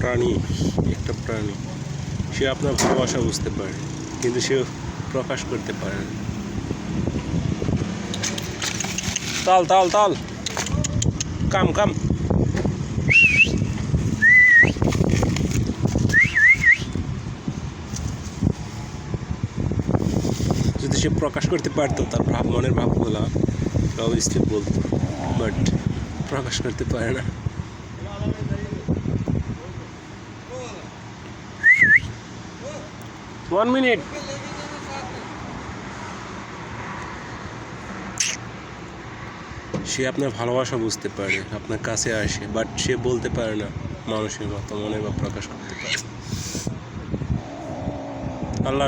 প্রাণী, একটা প্রাণী। সে আপনার ভালোবাসা বুঝতে পারে, কিন্তু সে প্রকাশ করতে পারে না। তাল তাল তাল। কাম কাম। যদি সে প্রকাশ করতে পারতো, তার ভাব মনের ভাবগুলো অবভিয়াসলি বলতো বাট প্রকাশ করতে পারে না ওয়ান মিনিট সে আপনার ভালোবাসা বুঝতে পারে, আপনার কাছে আসে বাট সে বলতে পারে না মানুষের মতো মনের ভাব প্রকাশ করতে পারে। আল্লাহ